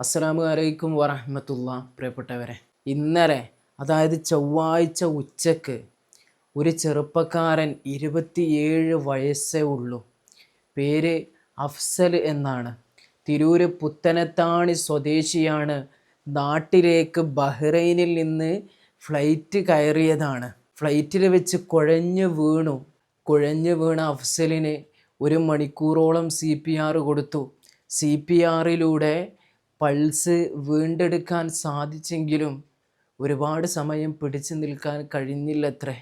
അസ്സലാമു അലൈക്കും വറഹമത്തുള്ള പ്രിയപ്പെട്ടവരെ. ഇന്നലെ അതായത് ചൊവ്വാഴ്ച ഉച്ചയ്ക്ക് ഒരു ചെറുപ്പക്കാരൻ ഇരുപത്തിയേഴ് വയസ്സേ ഉള്ളൂ. പേര് അഫ്സൽ എന്നാണ്. തിരൂര് പുത്തനത്താണി സ്വദേശിയാണ്. നാട്ടിലേക്ക് ബഹ്റൈനിൽ നിന്ന് ഫ്ലൈറ്റ് കയറിയതാണ്. ഫ്ലൈറ്റിൽ വെച്ച് കുഴഞ്ഞു വീണു. കുഴഞ്ഞു വീണ അഫ്സലിന് ഒരു മണിക്കൂറോളം സി പി ആർ കൊടുത്തു. സി പി ആറിലൂടെ പൾസ് വീണ്ടെടുക്കാൻ സാധിച്ചെങ്കിലും ഒരുപാട് സമയം പിടിച്ചു നിൽക്കാൻ കഴിഞ്ഞില്ലത്രേ.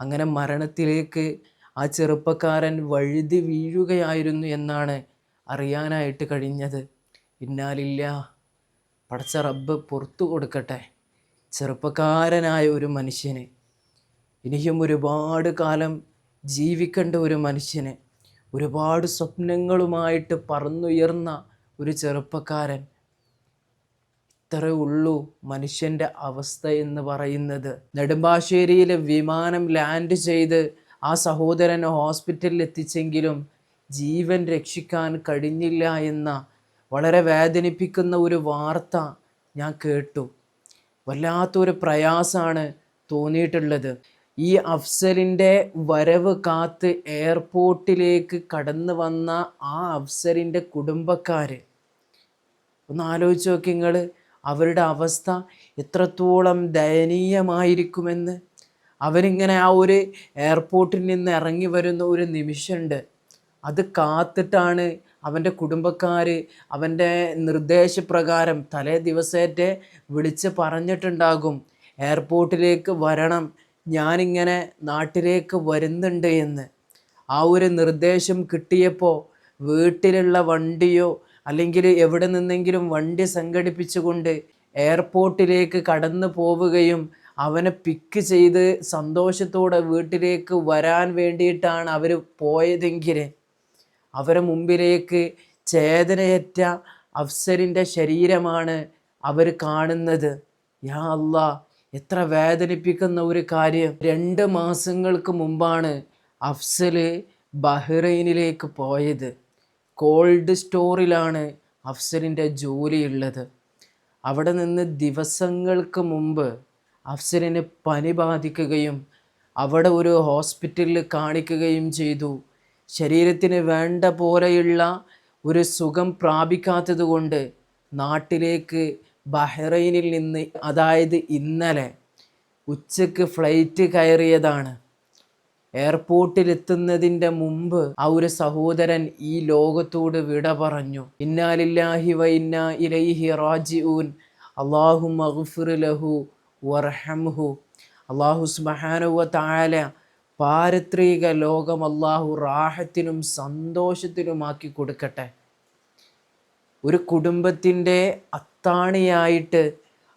അങ്ങനെ മരണത്തിലേക്ക് ആ ചെറുപ്പക്കാരൻ വഴുതി വീഴുകയായിരുന്നു എന്നാണ് അറിയാനായിട്ട് കഴിഞ്ഞത്. ഇന്നാലില്ല പടച്ച റബ്ബ് പുറത്തു കൊടുക്കട്ടെ ചെറുപ്പക്കാരനായ ഒരു മനുഷ്യന്. ഇനിയും ഒരുപാട് കാലം ജീവിക്കേണ്ട ഒരു മനുഷ്യന്. ഒരുപാട് സ്വപ്നങ്ങളുമായിട്ട് പറന്നുയർന്ന ഒരു ചെറുപ്പക്കാരൻ. ഇത്രേ ഉള്ളൂ മനുഷ്യന്റെ അവസ്ഥ എന്ന് പറയുന്നത്. നെടുമ്പാശ്ശേരിയിലെ വിമാനം ലാൻഡ് ചെയ്ത് ആ സഹോദരനെ ഹോസ്പിറ്റലിൽ എത്തിച്ചെങ്കിലും ജീവൻ രക്ഷിക്കാൻ കഴിഞ്ഞില്ല എന്ന വളരെ വേദനിപ്പിക്കുന്ന ഒരു വാർത്ത ഞാൻ കേട്ടു. വല്ലാത്തൊരു പ്രയാസമാണ് തോന്നിയിട്ടുള്ളത്. ഈ അഫ്സലിന്റെ വരവ് കാത്ത് എയർപോർട്ടിലേക്ക് കടന്നു വന്ന ആ അഫ്സലിന്റെ കുടുംബക്കാർ ഒന്ന് ആലോചിച്ച് നോക്കി നിങ്ങൾ അവരുടെ അവസ്ഥ എത്രത്തോളം ദയനീയമായിരിക്കുമെന്ന്. അവരിങ്ങനെ ആ ഒരു എയർപോർട്ടിൽ നിന്ന് ഇറങ്ങി വരുന്ന ഒരു നിമിഷമുണ്ട്. അത് കാത്തിട്ടാണ് അവന്റെ കുടുംബക്കാർ അവന്റെ നിർദ്ദേശപ്രകാരം തലേ ദിവസത്തെ വിളിച്ച് പറഞ്ഞിട്ടുണ്ടാകും എയർപോർട്ടിലേക്ക് വരണം ഞാനിങ്ങനെ നാട്ടിലേക്ക് വരുന്നുണ്ട് എന്ന്. ആ ഒരു നിർദ്ദേശം കിട്ടിയപ്പോൾ വീട്ടിലുള്ള വണ്ടിയോ അല്ലെങ്കിൽ എവിടെ നിന്നെങ്കിലും വണ്ടി സംഘടിപ്പിച്ചുകൊണ്ട് എയർപോർട്ടിലേക്ക് കടന്നു പോവുകയും അവനെ പിക്ക് ചെയ്ത് സന്തോഷത്തോടെ വീട്ടിലേക്ക് വരാൻ വേണ്ടിയിട്ടാണ് അവർ പോയതെങ്കിൽ അവരെ മുമ്പിലേക്ക് ചേതനയേറ്റ അഫ്സറിന്റെ ശരീരമാണ് അവർ കാണുന്നത്. യാ അല്ല എത്ര വേദനിപ്പിക്കുന്ന ഒരു കാര്യം. രണ്ട് മാസങ്ങൾക്ക് മുമ്പാണ് അഫ്സൽ ബഹ്റൈനിലേക്ക് പോയത്. കോൾഡ് സ്റ്റോറിലാണ് അഫ്സലിന്റെ ജോലിയുള്ളത്. അവിടെ നിന്ന് ദിവസങ്ങൾക്ക് മുമ്പ് അഫ്സലിന് പനി ബാധിക്കുകയും അവിടെ ഒരു ഹോസ്പിറ്റലിൽ കാണിക്കുകയും ചെയ്തു. ശരീരത്തിന് വേണ്ട പോലെയുള്ള ഒരു സുഖം പ്രാപിക്കാത്തതുകൊണ്ട് നാട്ടിലേക്ക് ബഹ്റൈനിൽ നിന്ന് അതായത് ഇന്നലെ ഉച്ചയ്ക്ക് ഫ്ലൈറ്റ് കയറിയതാണ്. എയർപോർട്ടിൽ എത്തുന്നതിന്റെ മുമ്പ് ആ ഒരു സഹോദരൻ ഈ ലോകത്തോട് വിട പറഞ്ഞു. ഇന്നാലില്ലാഹി വ ഇന്നാ ഇലൈഹി റാജിഊൻ. അള്ളാഹു മഗ്ഫിർ ലഹു വർഹംഹു അള്ളാഹു സ്മഹാനുവ താല പാരത്രിക ലോകം അള്ളാഹു റാഹത്തിനും സന്തോഷത്തിനുമാക്കി കൊടുക്കട്ടെ. ഒരു കുടുംബത്തിന്റെ അത്താണിയായിട്ട്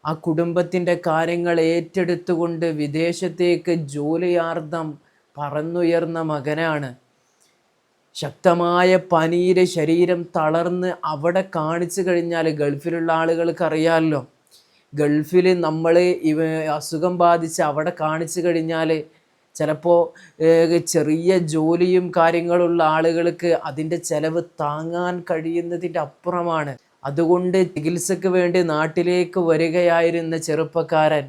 ആ കുടുംബത്തിന്റെ കാര്യങ്ങൾ ഏറ്റെടുത്തുകൊണ്ട് വിദേശത്തേക്ക് ജോലിയാർത്ഥം പറന്നുയർന്ന മകനാണ്. ശക്തമായ പനിയിലെ ശരീരം തളർന്ന് അവിടെ കാണിച്ചു കഴിഞ്ഞാൽ ഗൾഫിലുള്ള ആളുകൾക്ക് അറിയാമല്ലോ ഗൾഫിൽ നമ്മൾ ഇവ അസുഖം ബാധിച്ച് അവിടെ കാണിച്ചു കഴിഞ്ഞാൽ ചിലപ്പോൾ ചെറിയ ജോലിയും കാര്യങ്ങളുള്ള ആളുകൾക്ക് അതിന്റെ ചിലവ് താങ്ങാൻ കഴിയുന്നതിന്റെ അപ്പുറമാണ്. അതുകൊണ്ട് ചികിത്സയ്ക്ക് വേണ്ടി നാട്ടിലേക്ക് വരികയായിരുന്ന ചെറുപ്പക്കാരൻ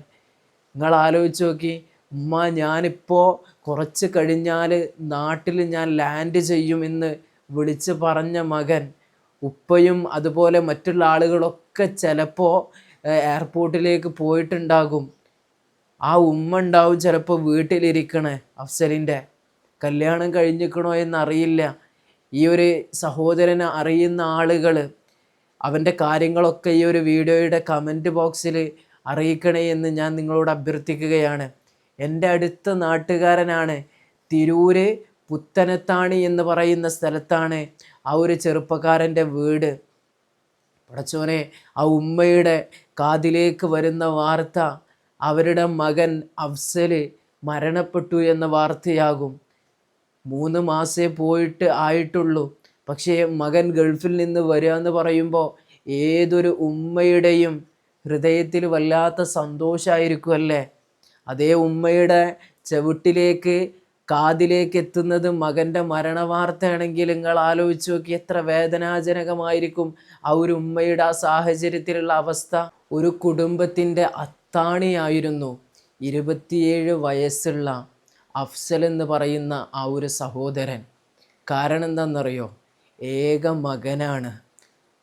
നിങ്ങൾ ആലോചിച്ച് നോക്കി ഉമ്മ ഞാനിപ്പോൾ കുറച്ച് കഴിഞ്ഞാൽ നാട്ടിൽ ഞാൻ ലാൻഡ് ചെയ്യും എന്ന് വിളിച്ച് പറഞ്ഞ മകൻ ഉപ്പയും അതുപോലെ മറ്റുള്ള ആളുകളൊക്കെ ചിലപ്പോൾ എയർപോർട്ടിലേക്ക് പോയിട്ടുണ്ടാകും. ആ ഉമ്മ ഉണ്ടാവും ചിലപ്പോൾ വീട്ടിലിരിക്കണേ അഫ്സലിന്റെ കല്യാണം കഴിഞ്ഞിക്കണോ എന്നറിയില്ല. ഈ ഒരു സഹോദരനെ അറിയുന്ന ആളുകൾ അവന്റെ കാര്യങ്ങളൊക്കെ ഈ ഒരു വീഡിയോയുടെ കമന്റ് ബോക്സിൽ അറിയിക്കണേ എന്ന് ഞാൻ നിങ്ങളോട് അഭ്യർത്ഥിക്കുകയാണ്. എന്റെ അടുത്ത നാട്ടുകാരനാണ്. തിരൂര് പുത്തനത്താണി എന്ന് പറയുന്ന സ്ഥലത്താണ് ആ ഒരു ചെറുപ്പക്കാരന്റെ വീട്. പടച്ചോനെ ആ ഉമ്മയുടെ കാതിലേക്ക് വരുന്ന വാർത്ത അവരുടെ മകൻ അഫ്സൽ മരണപ്പെട്ടു എന്ന വാർത്തയാകും. മൂന്ന് മാസേ പോയിട്ട് ആയിട്ടുള്ളൂ. പക്ഷേ മകൻ ഗൾഫിൽ നിന്ന് വരിക എന്ന് പറയുമ്പോൾ ഏതൊരു ഉമ്മയുടെയും ഹൃദയത്തിൽ വല്ലാത്ത സന്തോഷമായിരിക്കും അല്ലേ അതേ ഉമ്മയുടെ ചവിട്ടിലേക്ക് കാതിലേക്ക് എത്തുന്നത് മകന്റെ മരണവാർത്തയാണെങ്കിൽ നിങ്ങൾ ആലോചിച്ച് നോക്കി എത്ര വേദനാജനകമായിരിക്കും ആ ഒരു ഉമ്മയുടെ ആ സാഹചര്യത്തിലുള്ള അവസ്ഥ. ഒരു കുടുംബത്തിന്റെ അത്താണിയായിരുന്നു ഇരുപത്തിയേഴ് വയസ്സുള്ള അഫ്സൽ എന്ന് പറയുന്ന ആ ഒരു സഹോദരൻ. കാരണം എന്താണെന്നറിയോ? ഏക മകനാണ്.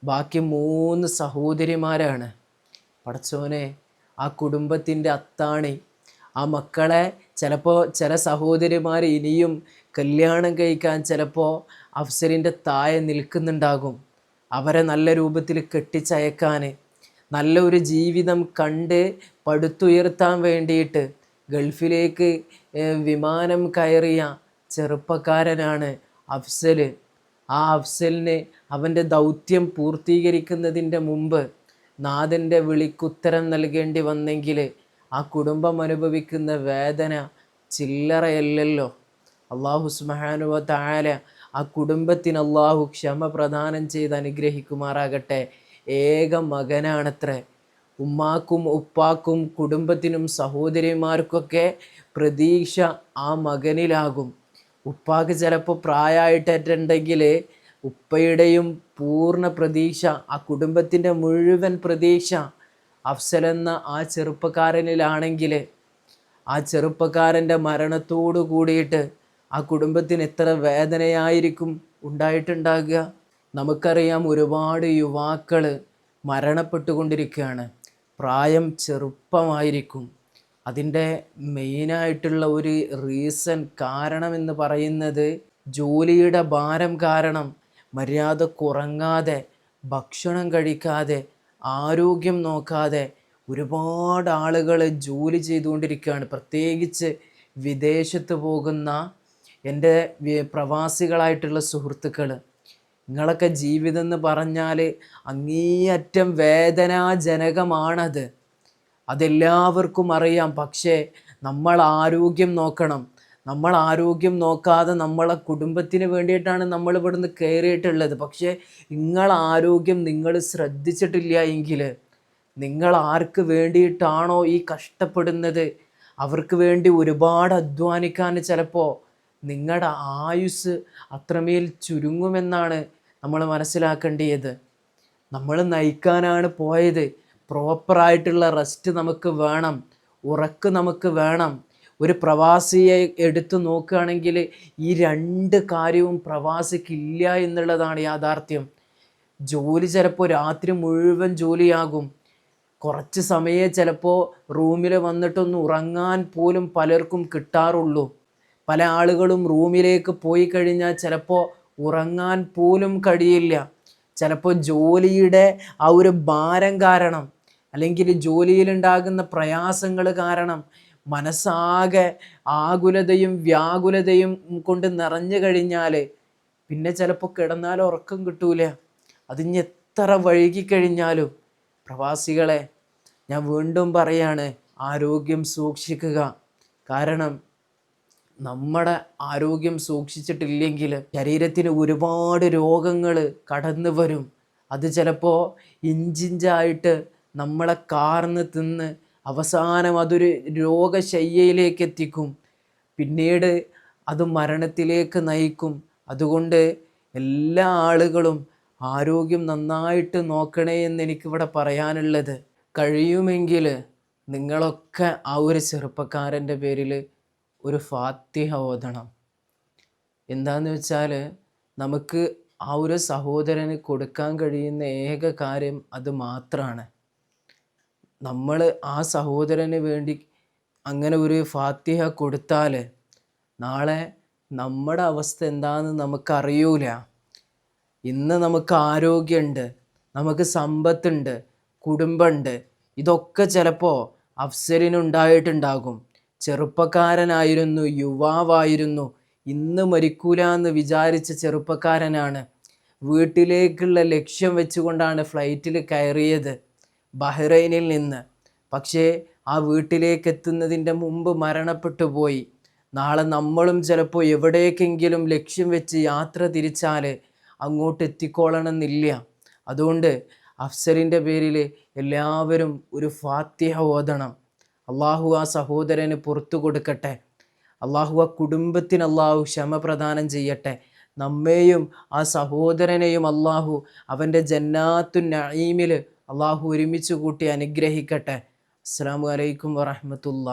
ബാക്കി മൂന്ന് സഹോദരിമാരാണ്. പടച്ചോനെ ആ കുടുംബത്തിന്റെ അത്താണി ആ മക്കളെ ചിലപ്പോൾ ചില സഹോദരിമാർ ഇനിയും കല്യാണം കഴിക്കാൻ ചിലപ്പോൾ അഫ്സറിന്റെ താഴെ നിൽക്കുന്നുണ്ടാകും. അവരെ നല്ല രൂപത്തിൽ കെട്ടിച്ചയക്കാൻ നല്ലൊരു ജീവിതം കണ്ട് പടുത്തുയർത്താൻ വേണ്ടിയിട്ട് ഗൾഫിലേക്ക് വിമാനം കയറിയ ചെറുപ്പക്കാരനാണ് അഫ്സൽ ആ അഫ്സലിന് അവന്റെ ദൗത്യം പൂർത്തീകരിക്കുന്നതിന്റെ മുമ്പ് നാഥന്റെ വിളിക്കുത്തരം നൽകേണ്ടി വന്നെങ്കിൽ ആ കുടുംബം അനുഭവിക്കുന്ന വേദന ചില്ലറയല്ലല്ലോ. അള്ളാഹു സുബ്ഹാനഹു വ തആല ആ കുടുംബത്തിന് അള്ളാഹു ക്ഷമ പ്രദാനം ചെയ്ത് അനുഗ്രഹിക്കുമാറാകട്ടെ. ഏക മകനാണത്രേ. ഉമ്മാക്കും ഉപ്പാക്കും കുടുംബത്തിനും സഹോദരിമാർക്കൊക്കെ പ്രതീക്ഷ ആ മകനിലാകും. ഉപ്പാക്ക് ചിലപ്പോൾ പ്രായമായിട്ടുണ്ടെങ്കിൽ ഉപ്പയുടെയും പൂർണ പ്രതീക്ഷ ആ കുടുംബത്തിന്റെ മുഴുവൻ പ്രതീക്ഷ അഫ്സൽ എന്ന ആ ചെറുപ്പക്കാരനിലാണെങ്കിൽ ആ ചെറുപ്പക്കാരന്റെ മരണത്തോടു കൂടിയിട്ട് ആ കുടുംബത്തിന് എത്ര വേദനയായിരിക്കും ഉണ്ടായിട്ടുണ്ടാകുക? നമുക്കറിയാം ഒരുപാട് യുവാക്കൾ മരണപ്പെട്ടുകൊണ്ടിരിക്കുകയാണ്. പ്രായം ചെറുപ്പമായിരിക്കും. അതിന്റെ മെയിനായിട്ടുള്ള ഒരു റീസൺ കാരണം എന്ന് പറയുന്നത് ജോലിയുടെ ഭാരം കാരണം മര്യാദ കുറങ്ങാതെ ഭക്ഷണം കഴിക്കാതെ ആരോഗ്യം നോക്കാതെ ഒരുപാട് ആളുകൾ ജോലി ചെയ്തുകൊണ്ടിരിക്കുകയാണ്. പ്രത്യേകിച്ച് വിദേശത്ത് പോകുന്ന എന്റെ പ്രവാസികളായിട്ടുള്ള സുഹൃത്തുക്കൾ നിങ്ങളൊക്കെ ജീവിതം എന്ന് പറഞ്ഞാൽ അങ്ങേയറ്റം വേദനാജനകമാണത്. അതെല്ലാവർക്കും അറിയാം. പക്ഷേ നമ്മൾ ആരോഗ്യം നോക്കണം. നമ്മൾ ആരോഗ്യം നോക്കാതെ നമ്മളെ കുടുംബത്തിന് വേണ്ടിയിട്ടാണ് നമ്മൾ ഇവിടുന്ന് കയറിയിട്ടുള്ളത്. പക്ഷേ നിങ്ങൾ ആരോഗ്യം നിങ്ങൾ ശ്രദ്ധിച്ചിട്ടില്ല എങ്കിൽ നിങ്ങൾ ആർക്ക് വേണ്ടിയിട്ടാണോ ഈ കഷ്ടപ്പെടുന്നത്? അവർക്ക് വേണ്ടി ഒരുപാട് അധ്വാനിക്കാൻ ചിലപ്പോൾ നിങ്ങളുടെ ആയുസ് അത്രമേൽ ചുരുങ്ങുമെന്നാണ് നമ്മൾ മനസ്സിലാക്കേണ്ടത് നമ്മൾ നയിക്കാനാണ് പോയത്. പ്രോപ്പറായിട്ടുള്ള റെസ്റ്റ് നമുക്ക് വേണം. ഉറക്ക് നമുക്ക് വേണം. ഒരു പ്രവാസിയെ എടുത്തു നോക്കുകയാണെങ്കിൽ ഈ രണ്ട് കാര്യവും പ്രവാസിക്കില്ല എന്നുള്ളതാണ് യാഥാർത്ഥ്യം. ജോലി ചിലപ്പോൾ രാത്രി മുഴുവൻ ജോലിയാകും. കുറച്ച് സമയം ചിലപ്പോൾ റൂമിൽ വന്നിട്ടൊന്ന് ഉറങ്ങാൻ പോലും പലർക്കും കിട്ടാറുള്ളൂ. പല ആളുകളും റൂമിലേക്ക് പോയി കഴിഞ്ഞാൽ ചിലപ്പോൾ ഉറങ്ങാൻ പോലും കഴിയില്ല. ചിലപ്പോൾ ജോലിയുടെ ആ ഒരു ഭാരം കാരണം അല്ലെങ്കിൽ ജോലിയിലുണ്ടാകുന്ന പ്രയാസങ്ങൾ കാരണം മനസ്സാകെ ആകുലതയും വ്യാകുലതയും കൊണ്ട് നിറഞ്ഞു കഴിഞ്ഞാൽ പിന്നെ ചിലപ്പോൾ കിടന്നാൽ ഉറക്കം കിട്ടൂല. അതിന് എത്ര വഴുകിക്കഴിഞ്ഞാലും പ്രവാസികളെ ഞാൻ വീണ്ടും പറയാണ് ആരോഗ്യം സൂക്ഷിക്കുക. കാരണം നമ്മുടെ ആരോഗ്യം സൂക്ഷിച്ചിട്ടില്ലെങ്കിൽ ശരീരത്തിന് ഒരുപാട് രോഗങ്ങൾ കടന്നു വരും. അത് ചിലപ്പോൾ ഇഞ്ചിഞ്ചായിട്ട് നമ്മളെ കാർന്ന് തിന്ന് അവസാനം അതൊരു രോഗശയ്യയിലേക്ക് എത്തിക്കും പിന്നീട് അത് മരണത്തിലേക്ക് നയിക്കും. അതുകൊണ്ട് എല്ലാ ആളുകളും ആരോഗ്യം നന്നായിട്ട് നോക്കണേ എന്ന് എനിക്കിവിടെ പറയാനുള്ളത്. കഴിയുമെങ്കിൽ നിങ്ങളൊക്കെ ആ ഒരു ചെറുപ്പക്കാരന്റെ പേരിൽ ഒരു ഫാത്തിഹ ഓതണം. എന്താണെന്ന് വെച്ചാൽ നമുക്ക് ആ ഒരു സഹോദരന് കൊടുക്കാൻ കഴിയുന്ന ഏക കാര്യം അത് മാത്രമാണ് നമ്മൾ ആ സഹോദരന് വേണ്ടി അങ്ങനെ ഒരു ഫാത്തിഹ കൊടുത്താൽ നാളെ നമ്മുടെ അവസ്ഥ എന്താണെന്ന് നമുക്കറിയൂല. ഇന്ന് നമുക്ക് ആരോഗ്യമുണ്ട് നമുക്ക് സമ്പത്തുണ്ട് കുടുംബമുണ്ട് ഇതൊക്കെ ചിലപ്പോൾ അഫ്സലിനുണ്ടായിട്ടുണ്ടാകും. ചെറുപ്പക്കാരനായിരുന്നു യുവാവായിരുന്നു ഇന്ന് മരിക്കൂല എന്ന് വിചാരിച്ച ചെറുപ്പക്കാരനാണ്. വീട്ടിലേക്കുള്ള ലക്ഷ്യം വെച്ചുകൊണ്ടാണ് ഫ്ലൈറ്റിൽ കയറിയത്. ബഹ്റൈനിൽ നിന്ന്. പക്ഷേ ആ വീട്ടിലേക്ക് എത്തുന്നതിന്റെ മുമ്പ് മരണപ്പെട്ടു പോയി. നാളെ നമ്മളും ചിലപ്പോൾ എവിടേക്കെങ്കിലും ലക്ഷ്യം വെച്ച് യാത്ര തിരിച്ചാൽ അങ്ങോട്ട് എത്തിക്കോളണമെന്നില്ല. അതുകൊണ്ട് അഫ്സലിന്റെ പേരിൽ എല്ലാവരും ഒരു ഫാത്തിഹ ഓതണം. അള്ളാഹു ആ സഹോദരന് പുറത്തു കൊടുക്കട്ടെ. അള്ളാഹു ആ കുടുംബത്തിന് അള്ളാഹു ക്ഷമ പ്രദാനം ചെയ്യട്ടെ. നമ്മെയും ആ സഹോദരനെയും അള്ളാഹു അവന്റെ ജന്നാത്തു നഈമിൽ അള്ളാഹു ഒരുമിച്ച് കൂട്ടി അനുഗ്രഹിക്കട്ടെ. അസ്സാം വലൈക്കും വറഹമത്തുള്ള